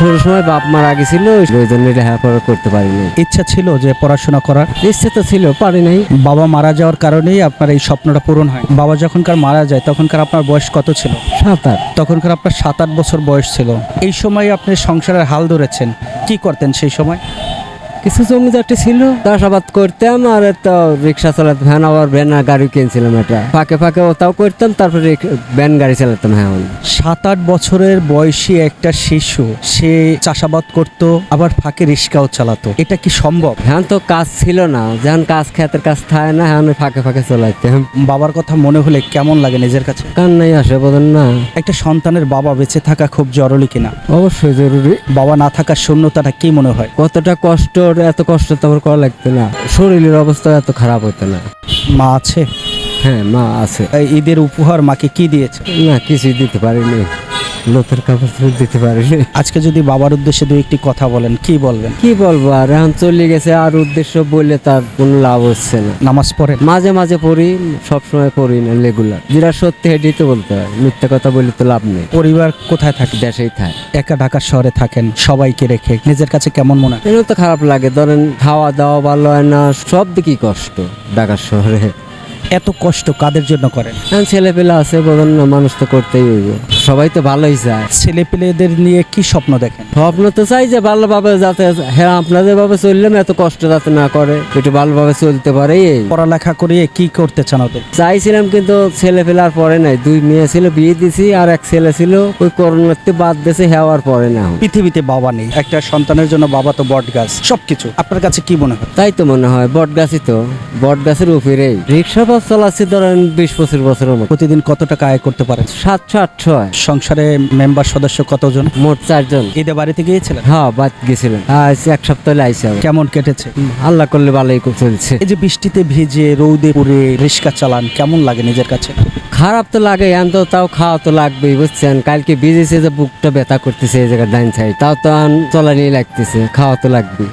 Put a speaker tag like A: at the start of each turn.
A: ছোট সময় বাপ মারা গেছিল ওই জন্য লেখাপড়া করতে পারিনি।
B: ইচ্ছা ছিল যে পড়াশোনা করার?
A: ইচ্ছে তো ছিল পারি নাই।
B: বাবা মারা যাওয়ার কারণেই আপনার এই স্বপ্নটা পূরণ হয়। বাবা যখনকার মারা যায় তখনকার আপনার বয়স কত ছিল?
A: সাত আট।
B: তখনকার আপনার সাত আট বছর বয়স ছিল। এই সময় আপনি সংসারের হাল ধরেছেন। কি করতেন সেই সময়?
A: কিছু জমি জাতি ছিল চাষাবাদ করতাম আর তো রিক্সা চালাতাম ভ্যান আবার ভ্যান আর গাড়ি কিনছিলাম এটা ফাঁকে ফাঁকে ওটাও করতাম তারপরে ভ্যান গাড়ি চালাতাম হ্যাঁ।
B: সাত আট বছরের বয়সী একটা শিশু সে চাষাবাদ করত আবার ফাঁকে রিক্সাও চালাতো। এটা কি সম্ভব?
A: হ্যাঁ তো কাজ ছিল না। যখন কাজ খেতের কাজ থাকে না হ্যাঁ ফাঁকে ফাঁকে চলাইতাম।
B: বাবার কথা মনে হলে কেমন লাগে নিজের কাছে?
A: কান্নাই আসে বলেন না।
B: একটা সন্তানের বাবা বেঁচে থাকা খুব জরুরি কিনা?
A: অবশ্যই জরুরি।
B: বাবা না থাকার শূন্যতাটা কি মনে হয়?
A: কতটা কষ্ট এত কষ্ট তো আমার করা লাগতো না। শরীরের অবস্থা এত খারাপ হতো না।
B: মা আছে?
A: হ্যাঁ মা আছে।
B: এই ঈদের উপহার মাকে কি দিয়েছে?
A: না কিছুই দিতে পারিনি। নতুন কাপড় চোপড় দিতে পারিনি
B: আজকে যদি বাবার উদ্দেশ্যে দু একটি কথা বলেন কি বলবেন?
A: কি বলব? আর এখন চলে গেছে আর উদ্দেশ্য বললে তার কোনো লাভ হচ্ছে না।
B: নামাজ পড়ে
A: মাঝে মাঝে পড়ি সবসময় পড়ি না রেগুলার যেটা সত্যি হেঁটেই তো বলতে হয়। মিথ্যা কথা বললে তো লাভ নেই।
B: পরিবার কোথায় থাকে?
A: দেশেই থাকে।
B: একা ঢাকা শহরে থাকেন সবাইকে রেখে। নিজের কাছে কেমন মনে হয়?
A: এগুলো তো খারাপ লাগে। ধরেন খাওয়া দাওয়া ভালো হয় না সব দিকেই কষ্ট ঢাকা শহরে।
B: এত কষ্ট কাদের জন্য করেন?
A: ছেলে পেলে আছে বলেন না মানুষ তো করতেই হইব। সবাই তো ভালোই যায়
B: ছেলে পেলেদের নিয়ে কি স্বপ্ন দেখেন?
A: স্বপ্ন তো চাই যে ভালোভাবে যাতে হ্যাঁ আপনাদের ভাবে চললাম এত কষ্ট যাতে না করে একটু ভালোভাবে চলতে পারে এই।
B: পড়ালেখা করিয়ে কি করতে চান ওদের?
A: চাইছিলাম কিন্তু ছেলে পেলে আর পরে নাই। দুই মেয়ে ছিল বিয়ে দিছি আর এক ছেলে ছিল ওই করোনাতে বাদ দিয়েছে হেওয়ার পরে না
B: পৃথিবীতে বাবা নেই একটা সন্তানের জন্য বাবা তো বট গাছ সবকিছু। আপনার কাছে কি মনে হয়?
A: তাই তো মনে হয় বট গাছই তো বট গাছের উপরেই। রিক্সা বাস চালাচ্ছি ধরেন বিশ পঁচিশ বছরের মতো।
B: প্রতিদিন কত টাকা আয় করতে পারেন
A: সাতশো আটশো হয়
B: সংসারে মেম্বার সদস্য কতজন?
A: মোট চারজন।
B: ঈদে বাড়িতে গিয়েছিলেন?
A: হ্যাঁ বাদ গেছিলেন আজ এক সপ্তাহ আবার।
B: কেমন কেটেছে?
A: আল্লাহ করলে ভালোই চলছে।
B: এই যে বৃষ্টিতে ভিজে রৌদে পুড়ে রিক্সা চালান কেমন লাগে নিজের কাছে?
A: খারাপ তো লাগে এখন তো তাও খাওয়া তো লাগবেই বুঝছেন? কালকে ভিজেছে যে বুকটা ব্যথা করতেছে এই জায়গায় ডাইন সাইড তাও তো আন চলা নিয়ে লাগতেছে খাওয়া তো লাগবে